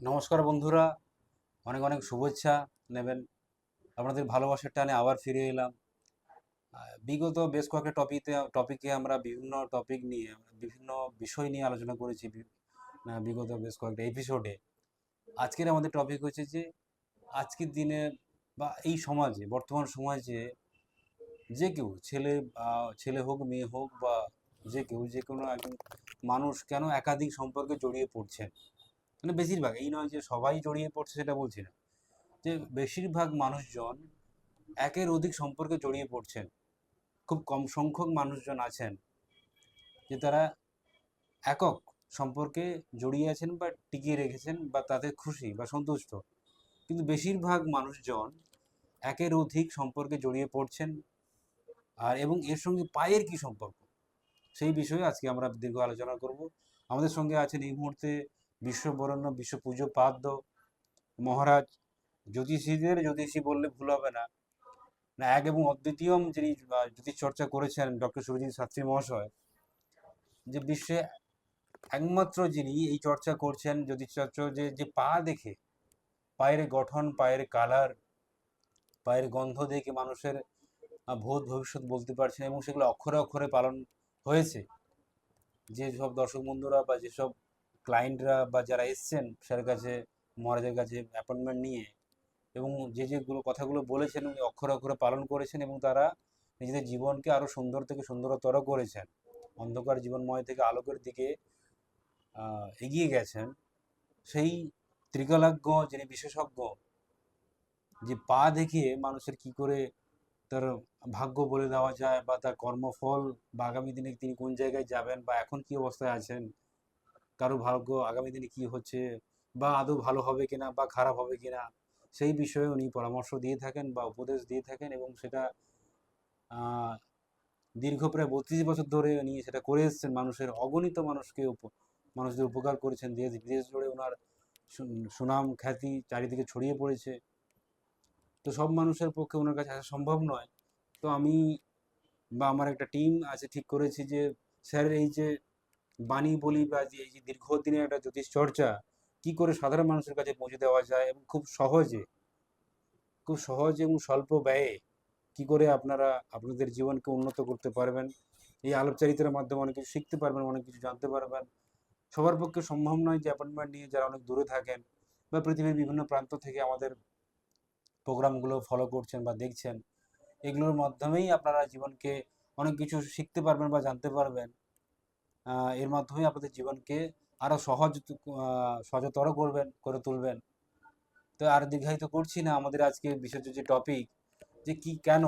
নমস্কার বন্ধুরা। অনেক অনেক শুভেচ্ছা নেবেন। আপনাদের ভালোবাসার টানে আবার ফিরে এলাম। বিগত বেশ কয়েকটা টপিকে টপিকে আমরা বিভিন্ন টপিক নিয়ে বিভিন্ন বিষয় নিয়ে আলোচনা করেছি বিগত বেশ কয়েকটা এপিসোডে আজকের আমাদের টপিক হচ্ছে যে, আজকের দিনে বা এই সমাজে, বর্তমান সমাজে যে কেউ ছেলে ছেলে হোক, মেয়ে হোক বা যে কেউ, যে কোনো একজন মানুষ কেন একাধিক সম্পর্কে জড়িয়ে পড়ছেন? মানে বেশিরভাগ, এই নয় যে সবাই জড়িয়ে পড়ছে সেটা বলছি না। যে বেশিরভাগ মানুষজন একের অধিক সম্পর্কে জড়িয়ে পড়ছেন। খুব কম সংখ্যক মানুষজন আছেন যে তারা একক সম্পর্কে জড়িয়ে আছেন বা টিকিয়ে রেখেছেন বা তাতে খুশি বা সন্তুষ্ট। কিন্তু বেশিরভাগ মানুষজন একের অধিক সম্পর্কে জড়িয়ে পড়ছেন আর এবং এর সঙ্গে পায়ের কি সম্পর্ক? সেই বিষয়ে আজকে আমরা দীর্ঘ আলোচনা করব। আমাদের সঙ্গে আছেন এই মুহূর্তে বিশ্ববরণ্য বিশ্ব পুজো পাদ্য মহারাজ, জ্যোতিষীদের, জ্যোতিষী বললে ভুল হবে না। না, এক এবং অদ্বিতীয় যিনি জ্যোতিষ চর্চা করেছেন, ডক্টর সুরজিৎ শাস্ত্রী মহাশয়, যে বিশ্বে একমাত্র যিনি এই চর্চা করছেন, জ্যোতিষ চর্চা, যে যে পা দেখে, পায়ের গঠন, পায়ের কালার, পায়ের গন্ধ দেখে মানুষের ভূত ভবিষ্যৎ বলতে পারছেন এবং সেগুলো অক্ষরে অক্ষরে পালন হয়েছে। যে সব দর্শক বন্ধুরা বা যেসব ক্লায়েন্টরা বা যারা এসছেন স্যারের কাছে, মহারাজের কাছে অ্যাপয়েন্টমেন্ট নিয়ে এবং যে যেগুলো কথাগুলো বলেছেন, উনি অক্ষরে অক্ষরে পালন করেছেন এবং তারা নিজেদের জীবনকে আরও সুন্দর থেকে সুন্দরতর করেছেন। অন্ধকার জীবনময় থেকে আলোকের দিকে এগিয়ে গেছেন। সেই ত্রিকালাজ্ঞ যিনি বিশেষজ্ঞ, যে পা দেখে মানুষের কি করে তার ভাগ্য বলে দেওয়া যায় বা তার কর্মফল বা আগামী দিনে তিনি কোন জায়গায় যাবেন বা এখন কি অবস্থায় আছেন কারও ভাগ্য আগামী দিনে কি হচ্ছে বা আদৌ ভালো হবে কিনা বা খারাপ হবে কিনা, সেই বিষয়ে উনি পরামর্শ দিয়ে থাকেন বা উপদেশ দিয়ে থাকেন এবং সেটা দীর্ঘ প্রায় বত্রিশ বছর ধরে উনি সেটা করে এসেছেন। মানুষের অগণিত মানুষকে মানুষদের উপকার করেছেন। দেশ, বিদেশ জুড়ে ওনার সুনাম খ্যাতি চারিদিকে ছড়িয়ে পড়েছে। তো সব মানুষের পক্ষে ওনার কাছে আসা সম্ভব নয়। তো আমি বা আমার একটা টিম আছে ঠিক করেছি যে স্যারের এই যে বাণী বলি বা যে এই যে দীর্ঘদিনের একটা জ্যোতিষ চর্চা, কি করে সাধারণ মানুষের কাছে পৌঁছে দেওয়া যায় এবং খুব সহজে খুব সহজে এবং স্বল্প ব্যয়ে কি করে আপনারা আপনাদের জীবনকে উন্নত করতে পারবেন? এই আলোকচারিতার মাধ্যমে অনেক কিছু শিখতে পারবেন, অনেক কিছু জানতে পারবেন। সবার পক্ষে সম্ভব নয় যে অ্যাপয়েন্টমেন্ট নিয়ে যারা অনেক দূরে থাকেন বা পৃথিবীর বিভিন্ন প্রান্ত থেকে আমাদের প্রোগ্রামগুলো ফলো করছেন বা দেখছেন, এগুলোর মাধ্যমেই আপনারা জীবনকে অনেক কিছু শিখতে পারবেন বা জানতে পারবেন। এর মাধ্যমে আপনাদের জীবনকে আরও সহজ সহজতর করবেন, করে তুলবেন। তো আর দীর্ঘায়িত করছি না, আমাদের আজকে বিশেষ যে টপিক যে কি কেন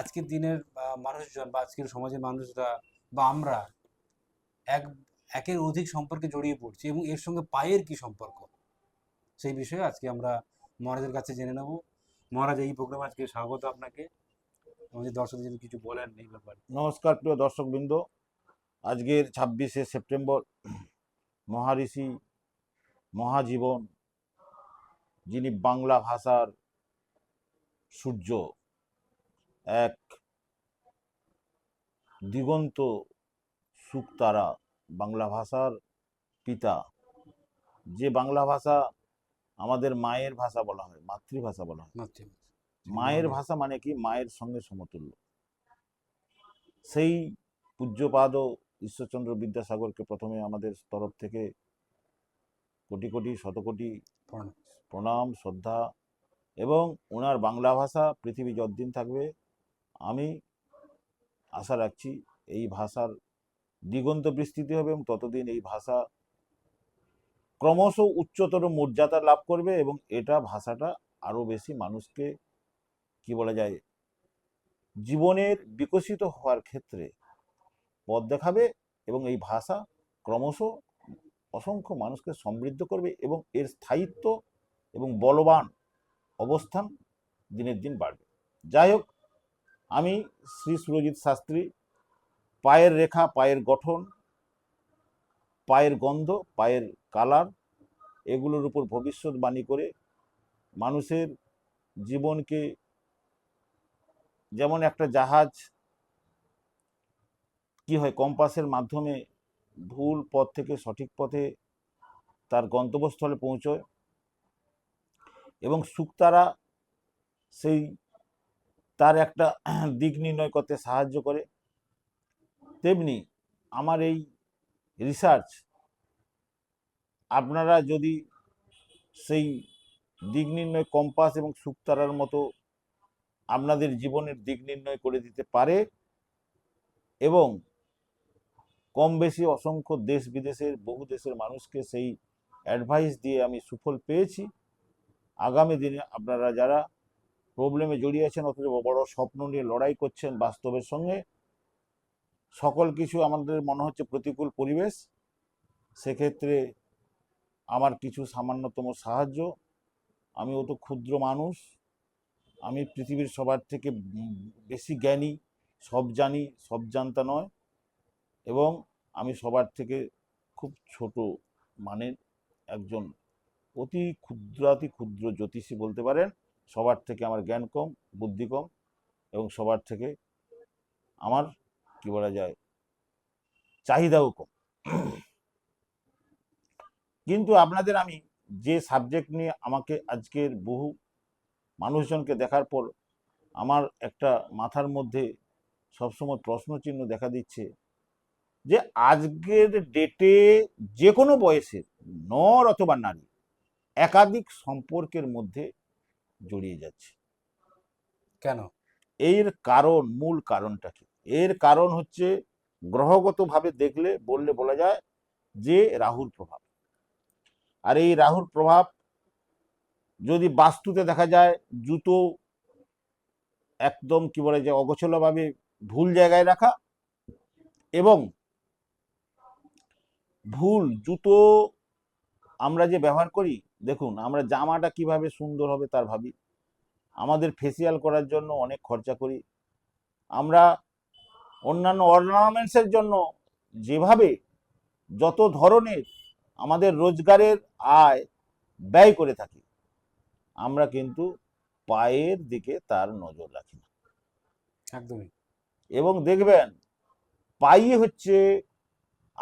আজকের দিনের মানুষজন বা আজকের সমাজের মানুষরা বা আমরা এক, একের অধিক সম্পর্কে জড়িয়ে পড়ছি এবং এর সঙ্গে পায়ের কি সম্পর্ক? সেই বিষয়ে আজকে আমরা মহারাজের কাছে জেনে নেব। মহারাজ, এই প্রোগ্রামে আজকে স্বাগত আপনাকে। আমাদের দর্শকদের যদি কিছু বলেন এই ব্যাপারে। নমস্কার প্রিয় দর্শকবৃন্দ। আজকের ছাব্বিশে সেপ্টেম্বর মহারিষি মহাজীবন যিনি বাংলা ভাষার সূর্য এক দিগন্ত সুক্তারা বাংলা ভাষার পিতা। যে বাংলা ভাষা আমাদের মায়ের ভাষা বলা হয় মাতৃভাষা বলা হয়। মায়ের ভাষা মানে কি? মায়ের সঙ্গে সমতুল্য। সেই পূজ্যপাদ ঈশ্বরচন্দ্র বিদ্যাসাগরকে প্রথমে আমাদের তরফ থেকে কোটি কোটি শতকোটি প্রণাম। প্রণাম শ্রদ্ধা এবং ওনার বাংলা ভাষা পৃথিবী যতদিন থাকবে আমি আশা রাখছি এই ভাষার দিগন্ত বিস্তৃতি হবে এবং ততদিন এই ভাষা ক্রমশ উচ্চতর মর্যাদা লাভ করবে এবং এটা ভাষাটা আরও বেশি মানুষকে কি বলা যায় জীবনের বিকশিত হওয়ার ক্ষেত্রে পথ দেখাবে এবং এই ভাষা ক্রমশ অসংখ্য মানুষকে সমৃদ্ধ করবে এবং এর স্থায়িত্ব এবং বলবান অবস্থান দিনের দিন বাড়বে। যাই হোক, আমি শ্রী সুরজিৎ শাস্ত্রী, পায়ের রেখা, পায়ের গঠন, পায়ের গন্ধ, পায়ের কালার, এগুলোর উপর ভবিষ্যৎবাণী করে মানুষের জীবনকে যেমন একটা জাহাজ কি হয়? কম্পাসের মাধ্যমে ভুল পথ থেকে সঠিক পথে তার গন্তব্যস্থলে পৌঁছয় এবং শুক্তারা সেই তার একটা দিক নির্ণয় করতে সাহায্য করে। তেমনি আমার এই রিসার্চ আপনারা যদি সেই দিক নির্ণয় কম্পাস এবং শুক্তারার মতো আপনাদের জীবনের দিক নির্ণয় করে দিতে পারে এবং কম বেশি অসংখ্য দেশ বিদেশের, বহু দেশের মানুষকে সেই অ্যাডভাইস দিয়ে আমি সুফল পেয়েছি। আগামী দিনে আপনারা যারা প্রবলেমে জড়িয়ে আছেন, অথচ বড় স্বপ্ন নিয়ে লড়াই করছেন বাস্তবের সঙ্গে, সকল কিছু আমাদের মনে হচ্ছে প্রতিকূল পরিবেশ। সেক্ষেত্রে আমার কিছু সামান্যতম সাহায্য। আমি অত ক্ষুদ্র মানুষ। আমি পৃথিবীর সবার থেকে বেশি জ্ঞানী। সব জানি, সব জানতা নয়। এবং আমি সবার থেকে খুব ছোট মানের একজন অতি ক্ষুদ্রাতি ক্ষুদ্র জ্যোতিষী বলতে পারেন। সবার থেকে আমার জ্ঞান কম, বুদ্ধি কম এবং সবার থেকে আমার কি বলা যায়, চাহিদাও কম। কিন্তু আপনাদের আমি যে সাবজেক্ট নিয়ে আমাকে আজকের বহু মানুষজনকে দেখার পর আমার একটা মাথার মধ্যে সবসময় প্রশ্নচিহ্ন দেখা দিচ্ছে যে আজকের ডেটে যে কোনো বয়সের নর অথবা নারী একাধিক সম্পর্কের মধ্যে জড়িয়ে যাচ্ছে। কেন? এর কারণ মূল কারণটা কি? এর কারণ হচ্ছে গ্রহগতভাবে দেখলে বললে বলা যায় যে রাহুর প্রভাব। আর এই রাহুর প্রভাব যদি বাস্তুতে দেখা যায় জুতো একদম কি বলে যে অগোছলভাবে ভুল জায়গায় রাখা এবং ভুল জুতো আমরা যে ব্যবহার করি দেখুন আমরা জামাটা কীভাবে সুন্দর হবে তার ভাবি। আমাদের ফেসিয়াল করার জন্য অনেক খরচা করি। আমরা অন্যান্য অর্নামেন্টসের জন্য যেভাবে যত ধরনের আমাদের রোজগারের আয় ব্যয় করে থাকি আমরা কিন্তু পায়ের দিকে তার নজর রাখি না। একদমই। এবং দেখবেন পাই হচ্ছে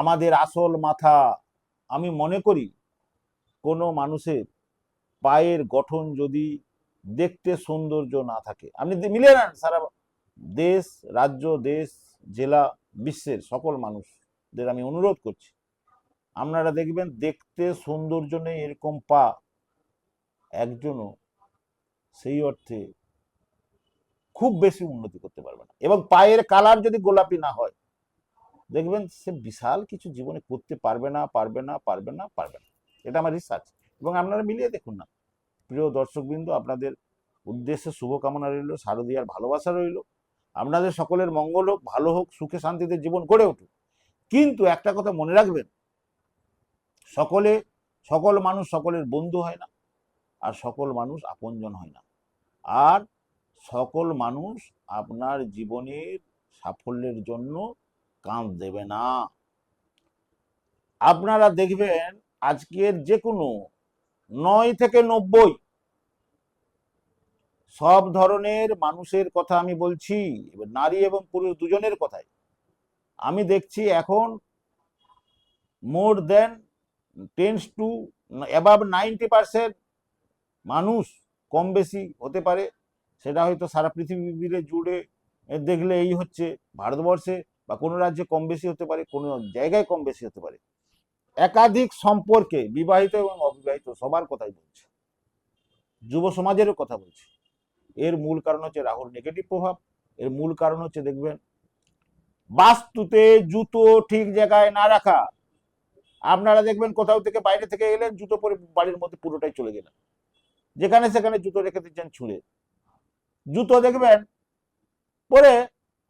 আমাদের আসল মাথা। আমি মনে করি, কোনো মানুষের পায়ের গঠন যদি দেখতে সৌন্দর্য না থাকে, আপনি মিলিয়ে নেন, সারা দেশ, রাজ্য, দেশ, জেলা, বিশ্বের সকল মানুষদের আমি অনুরোধ করছি, আপনারা দেখবেন দেখতে সৌন্দর্য নেই এরকম পা। একজনও সেই অর্থে খুব বেশি উন্নতি করতে পারবে না। এবং পায়ের কালার যদি গোলাপি না হয় দেখবেন সে বিশাল কিছু জীবনে করতে পারবে না পারবে না পারবে না পারবে না। এটা আমার রিসার্চ এবং আপনারা মিলিয়ে দেখুন না। প্রিয় দর্শকবৃন্দ, আপনাদের উদ্দেশ্যে শুভকামনা রইল শারদীয়ার ভালোবাসা রইল। আপনাদের সকলের মঙ্গল হোক, ভালো হোক, সুখে শান্তিতে জীবন গড়ে উঠুক। কিন্তু একটা কথা মনে রাখবেন, সকলে, সকল মানুষ সকলের বন্ধু হয় না, আর সকল মানুষ আপনজন হয় না। আর সকল মানুষ আপনার জীবনের সাফল্যের জন্য কাঁধ দেবে না। আপনারা দেখবেন আজকের যে কোনো নয় থেকে নব্বই সব ধরনের মানুষের কথা আমি বলছি নারী এবং পুরুষ দুজনের কথাই। আমি দেখছি এখন more than tens to above ninety percent মানুষ কম বেশি হতে পারে। সেটা হয়তো সারা পৃথিবীর জুড়ে দেখলে এই হচ্ছে। ভারতবর্ষে বা কোনো রাজ্যে কম বেশি হতে পারে, কোনো জায়গায় কম বেশি হতে পারে। একাধিক সম্পর্কে বিবাহিত এবং অবিবাহিত সবার কথাই বলছে। যুব সমাজেরও কথা বলছে। এর মূল কারণ হচ্ছে রাহুর নেগেটিভ প্রভাব। এর মূল কারণ হচ্ছে দেখবেন, বাস্তুতে জুতো ঠিক জায়গায় না রাখা। আপনারা দেখবেন কোথাও থেকে বাইরে থেকে এলেন, জুতো পরে বাড়ির মধ্যে পুরোটাই চলে গেলেন। যেখানে সেখানে জুতো রেখে দিচ্ছেন ছুঁড়ে। জুতো দেখবেন, পরে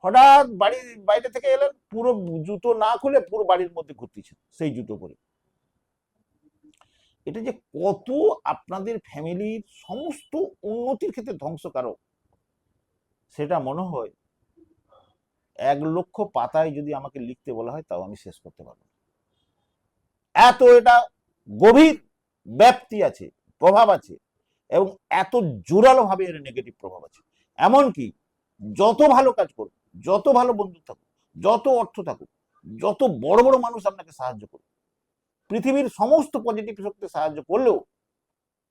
হঠাৎ বাড়ি বাইরে থেকে এলেন, পুরো জুতো না খুলে পুরো বাড়ির মধ্যে ঘুরতেছেন সেই জুতো পরে। এটা যে কত আপনাদের ফ্যামিলির সমস্ত উন্নতির ক্ষেত্রে ধ্বংসকারক, সেটা মনে হয় এক লক্ষ পাতায় যদি আমাকে লিখতে বলা হয়, তাও আমি শেষ করতে পারব এত এটা গভীর ব্যাপ্তি আছে, প্রভাব আছে, এবং এত জোরালো ভাবে এর নেগেটিভ প্রভাব আছে। এমনকি যত ভালো কাজ করুক যত ভালো বন্ধু থাকুক, যত অর্থ থাকুক, যত বড় বড় মানুষ আপনাকে সাহায্য করুক, পৃথিবীর সমস্ত পজিটিভ শক্তি সাহায্য করলেও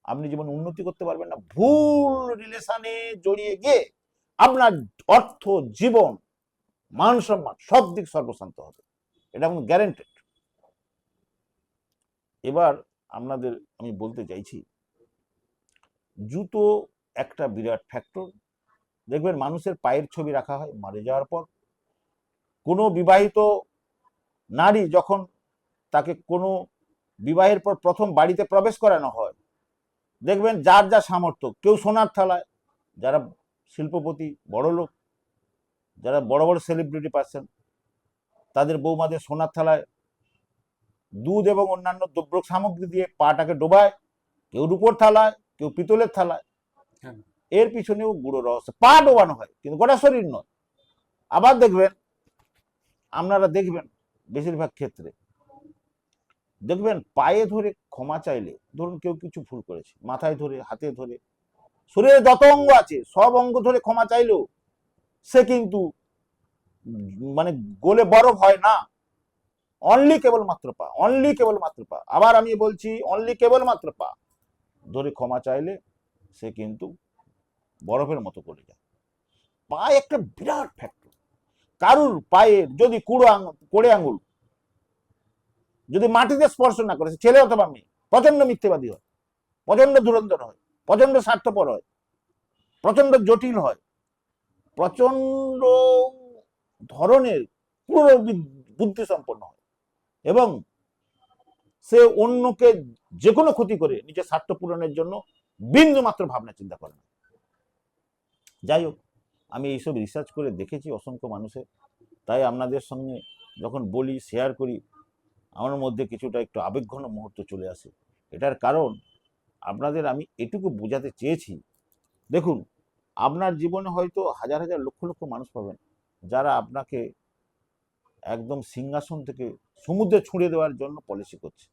আপনি জীবনে উন্নতি করতে পারবেন না। ভুল রিলেশনে জড়িয়ে গিয়ে আপনার অর্থ, জীবন, মান সম্মান সব দিক সর্বশান্ত হবে। এটা আমি গ্যারেন্টেড এবার আপনাদের আমি বলতে চাইছি, জুতো একটা বিরাট ফ্যাক্টর দেখবেন মানুষের পায়ের ছবি রাখা হয় মারা যাওয়ার পর কোনো বিবাহিত নারী যখন তাকে কোনো বিবাহের পর প্রথম বাড়িতে প্রবেশ করানো হয়, দেখবেন যার যা সামর্থ্য, কেউ সোনার থালায়, যারা শিল্পপতি, বড় লোক, যারা বড় বড় সেলিব্রিটি পাচ্ছেন, তাদের বৌমাদের সোনার থালায় দুধ এবং অন্যান্য দ্রব্য সামগ্রী দিয়ে পাটাকে ডোবায়, কেউ রূপোর থালায়, কেউ পিতলের থালায় হ্যাঁ। এর পিছনেও গুঁড়ো রহস্য পা ডোবানো হয়, কিন্তু গোটা শরীর নয়। আবার দেখবেন, আপনারা দেখবেন বেশিরভাগ ক্ষেত্রে, দেখবেন পায়ে ধরে ক্ষমা চাইলে, ধরুন কেউ কিছু ভুল করেছে, মাথায় ধরে, হাতে ধরে, শরীরে যত অঙ্গ আছে, সব অঙ্গ ধরে ক্ষমা চাইলেও সে কিন্তু মানে গোলে বরফ হয় না। অনলি কেবল মাত্র পা অনলি কেবল মাত্র পা। আবার আমি বলছি অনলি কেবল মাত্র পা। ধরে ক্ষমা চাইলে সে কিন্তু বরফের মতো করে যায়। পা একটা বিরাট ফ্যাক্টর কারুর পায়ের যদি কুড়ো কোড়ে আঙুল, যদি মাটিতে স্পর্শ না করে ছেলে অথবা মেয়ে প্রচণ্ড মিথ্যেবাদী হয় প্রচণ্ড ধুরন্ধর হয় প্রচণ্ড স্বার্থপর হয় প্রচণ্ড জটিল হয় প্রচণ্ড ধরনের পুরো বুদ্ধি সম্পন্ন হয় এবং সে অন্যকে যে কোনো ক্ষতি করে নিজের স্বার্থ পূরণের জন্য বিন্দু মাত্র ভাবনা চিন্তা করে না। যাই হোক, আমি এইসব রিসার্চ করে দেখেছি অসংখ্য মানুষের। তাই আপনাদের সঙ্গে যখন বলি শেয়ার করি, আমার মধ্যে কিছুটা একটু আবেগঘন মুহূর্ত চলে আসে। এটার কারণ, আপনাদের আমি এটুকু বোঝাতে চেয়েছি। দেখুন, আপনার জীবনে হয়তো হাজার হাজার লক্ষ লক্ষ মানুষ পাবেন, যারা আপনাকে একদম সিংহাসন থেকে সমুদ্রে ছুঁড়ে দেওয়ার জন্য পলিসি করছে।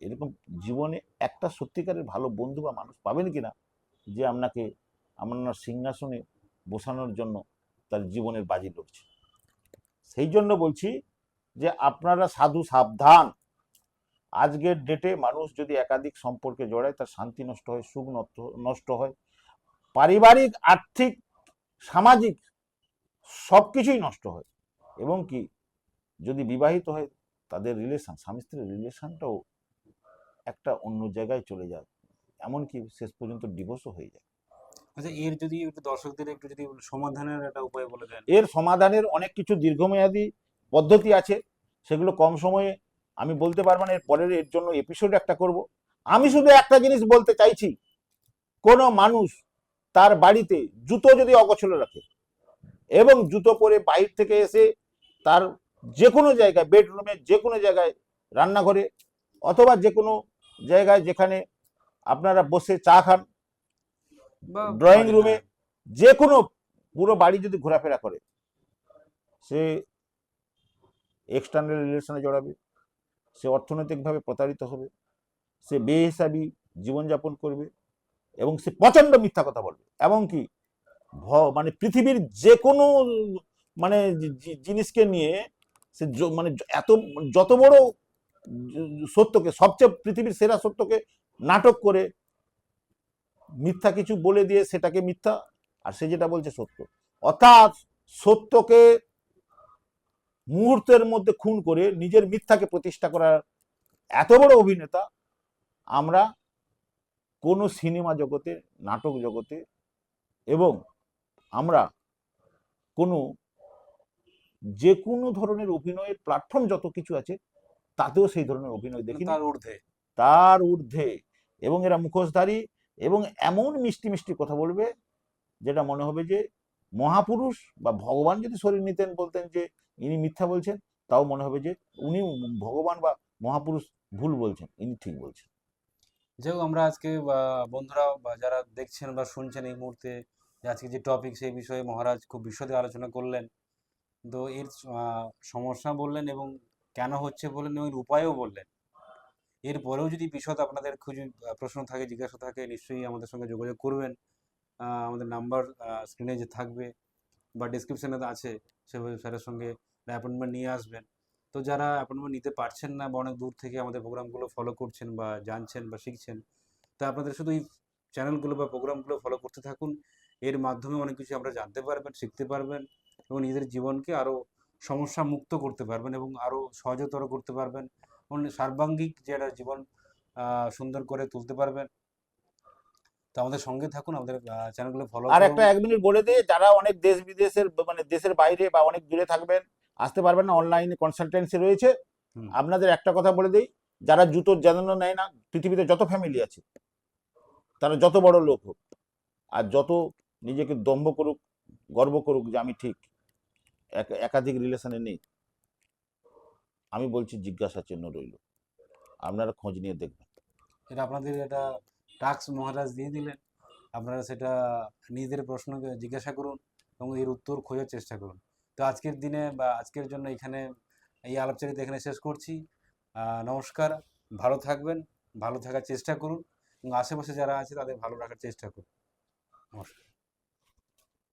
এরকম জীবনে একটা সত্যিকারের ভালো বন্ধু বা মানুষ পাবেন কিনা, যে আপনাকে আপনার সিংহাসনে বসানোর জন্য তার জীবনের বাজি লড়ছে সেই জন্য বলছি যে আপনারা সাধু সাবধান। আজকের ডেটে মানুষ যদি একাধিক সম্পর্কে জড়ায়, তার শান্তি নষ্ট হয়, সুখ নষ্ট হয়। পারিবারিক, আর্থিক, সামাজিক সব কিছুই নষ্ট হয়। এবং কি, যদি বিবাহিত হয়, তাদের রিলেশন স্বামী স্ত্রীর রিলেশনটাও একটা অন্য জায়গায় চলে যায়। এমনকি শেষ পর্যন্ত ডিভোর্সও হয়ে যায়। আচ্ছা এর যদি একটু দর্শকদের একটু যদি সমাধানের একটা উপায় বলে দেন। এর সমাধানের অনেক কিছু দীর্ঘমেয়াদী পদ্ধতি আছে, সেগুলো কম সময়ে আমি বলতে পারব না, এর পরের এর জন্য এপিসোড একটা করব। আমি শুধু একটা জিনিস বলতে চাইছি, কোনো মানুষ তার বাড়িতে জুতো যদি অগোছলো রাখে এবং জুতো পরে বাইরে থেকে এসে তার যে কোনো জায়গায় বেডরুমে যে কোনো জায়গায় রান্নাঘরে অথবা যে কোনো জায়গায় যেখানে আপনারা বসে চা খান ড্রয়িং রুমে যে কোনো পুরো বাড়ি যদি ঘোরাফেরা করে সে এক্সটার্নাল রিলেশনে জড়াবে সে অর্থনৈতিকভাবে প্রতারিত হবে সে বেহিসাবি জীবনযাপন করবে এবং সে প্রচণ্ড মিথ্যা কথা বলবে। এমনকি ভ- মানে পৃথিবীর যে কোনো মানে জিনিসকে নিয়ে সে মানে এত যত বড় সত্যকে সবচেয়ে পৃথিবীর সেরা সত্যকে নাটক করে মিথ্যা কিছু বলে দিয়ে সেটাকে মিথ্যা আর সে যেটা বলছে সত্য। অর্থাৎ সত্যকে মুহূর্তের মধ্যে খুন করে নিজের মিথ্যাকে প্রতিষ্ঠা করার এত বড় অভিনেতা আমরা কোনো সিনেমা জগতে নাটক জগতে এবং আমরা কোনো যে কোনো ধরনের অভিনয়ের প্ল্যাটফর্ম যত কিছু আছে তাতেও সেই ধরনের অভিনয় দেখি তার ঊর্ধ্বে। তার ঊর্ধ্বে এবং এরা মুখোশধারী এবং এমন মিষ্টি মিষ্টি কথা বলবে যেটা মনে হবে যে মহাপুরুষ বা ভগবান যদি শরীর নিতেন বলতেন যে ইনি মিথ্যা বলছেন, তাও মনে হবে যে উনি ভগবান বা মহাপুরুষ ভুল বলছেন, ইনি ঠিক বলছেন। যাই হোক আমরা আজকে বন্ধুরা বা যারা দেখছেন বা শুনছেন এই মুহূর্তে আজকে যে টপিক সেই বিষয়ে মহারাজ খুব বিশদে আলোচনা করলেন। তো এর সমস্যা বললেন এবং কেন হচ্ছে বললেন এবং উপায়ও বললেন। এরপরেও যদি বিশদ আপনাদের খুঁজে প্রশ্ন থাকে, জিজ্ঞাসা থাকে, নিশ্চয়ই আমাদের সঙ্গে যোগাযোগ করবেন। আমাদের নাম্বার স্ক্রিনে যে থাকবে বা ডিসক্রিপশনে আছে সেভাবে স্যারের সঙ্গে অ্যাপয়েন্টমেন্ট নিয়ে আসবেন। তো যারা অ্যাপয়েন্টমেন্ট নিতে পারছেন না বা অনেক দূর থেকে আমাদের প্রোগ্রামগুলো ফলো করছেন বা জানছেন বা শিখছেন, তা আপনাদের শুধু এই চ্যানেলগুলো বা প্রোগ্রামগুলো ফলো করতে থাকুন। এর মাধ্যমে অনেক কিছু আমরা জানতে পারবেন, শিখতে পারবেন এবং নিজেদের জীবনকে আরও সমস্যা মুক্ত করতে পারবেন এবং আরও সহজতর করতে পারবেন। সার্বাঙ্গিক যে একটা জীবন সুন্দর করে তুলতে পারবেন। তো আমাদের সঙ্গে থাকুন আমাদের চ্যানেলগুলো ফলো আর একটা এক মিনিট বলে দিয়ে যারা অনেক দেশ বিদেশের মানে দেশের বাইরে বা অনেক দূরে থাকবেন আসতে পারবেন না অনলাইনে কনসালটেন্সি রয়েছে। আপনাদের একটা কথা বলে দিই যারা জুতোর জন্য নেয় না পৃথিবীতে যত ফ্যামিলি আছে তারা যত বড় লোক হোক আর যত নিজেকে দম্ভ করুক গর্ব করুক যে আমি ঠিক এক- একাধিক রিলেশনে নেই আমি বলছি জিজ্ঞাসা চিহ্ন রইল। আপনারা খোঁজ নিয়ে দেখবেন। এটা আপনাদের এটা টাস্ক মহারাজ দিয়ে দিলেন। আপনারা সেটা নিজেদের প্রশ্ন জিজ্ঞাসা করুন এবং এর উত্তর খোঁজার চেষ্টা করুন। তো আজকের দিনে বা আজকের জন্য এখানে এই আলাপচারিতা এখানে শেষ করছি। নমস্কার, ভালো থাকবেন, ভালো থাকার চেষ্টা করুন এবং আশেপাশে যারা আছে তাদের ভালো রাখার চেষ্টা করুন। নমস্কার।